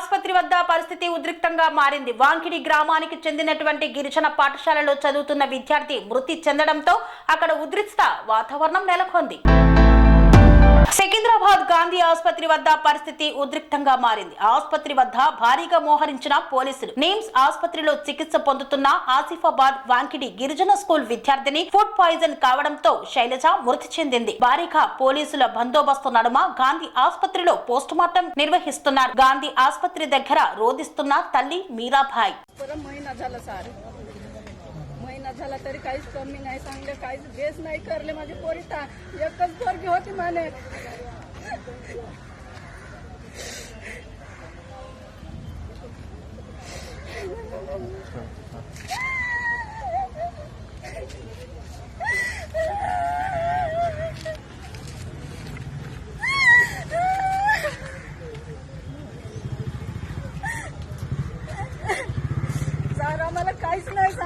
ఆసుపత్రి వద్ద పరిస్థితి ఉద్రిక్తంగా మారింది. వాంకిడి గ్రామానికి చెందినటువంటి గిరిజన పాఠశాలలో చదువుతున్న విద్యార్థి మృతి చెందడంతో అక్కడ ఉద్రిక్త వాతావరణం నెలకొంది. సికింద్రాబాద్ గాంధీ ఆసుపత్రి వద్ద పరిస్థితి ఉద్రిక్తంగా మారింది ఆసుపత్రి వద్ద భారీగా మోహరించిన పోలీసులు నిమ్స్ ఆసుపత్రిలో చికిత్స పొందుతున్న ఆసిఫాబాద్ వాంకిడి గిరిజన స్కూల్ విద్యార్థిని ఫుడ్ పాయిజన్ కావడంతో శైలజ మృతి చెందింది భారీగా పోలీసుల బందోబస్తు నడుమ గాంధీ ఆసుపత్రిలో పోస్టుమార్టం నిర్వహిస్తున్నారు గాంధీ ఆసుపత్రి దగ్గర రోధిస్తున్న తల్లి మీరాభాయ్ परत महिना झाला सार महिना झाला तरी काहीच कमी नाही सांगले काहीच बेस नाही करले माझी पोरी ता एकच पोरगी होती माने すごい。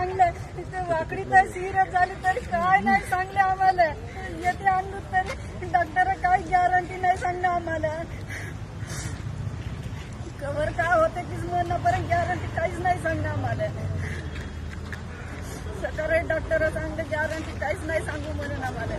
सांगले तिथे वाकडी तर सिरियस झाली तरी काय नाही सांगले आम्हाला. येते आणू तरी डॉक्टर काय गॅरंटी नाही सांगले आम्हाला. कवर काय होते की म्हणण्यापर्यंत गॅरंटी काहीच नाही सांगणे आम्हाला. सकाळी डॉक्टर सांगले गॅरंटी काहीच नाही सांगू म्हणून आम्हाला.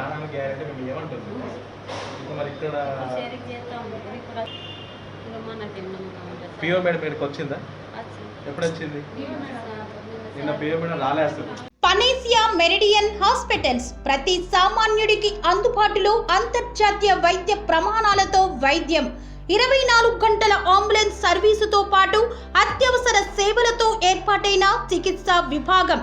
ప్రాణాల గ్యారెంటీ మేము ఏమంటుంది ఇప్పుడు మరి ఇక్కడ పిఓ మేడం ఇక్కడికి వచ్చిందా? ఎప్పుడు వచ్చింది? నిన్న పిఓ మేడం రాలే అసలు పనేసియా మెరిడియన్ హాస్పిటల్స్ ప్రతి సామాన్యుడికి అందుబాటులో అంతర్జాతీయ వైద్య ప్రమాణాలతో వైద్యం. ఇరవై నాలుగు గంటల అంబులెన్స్ సర్వీసుతో పాటు అత్యవసర సేవలతో ఏర్పాటైన చికిత్సా విభాగం.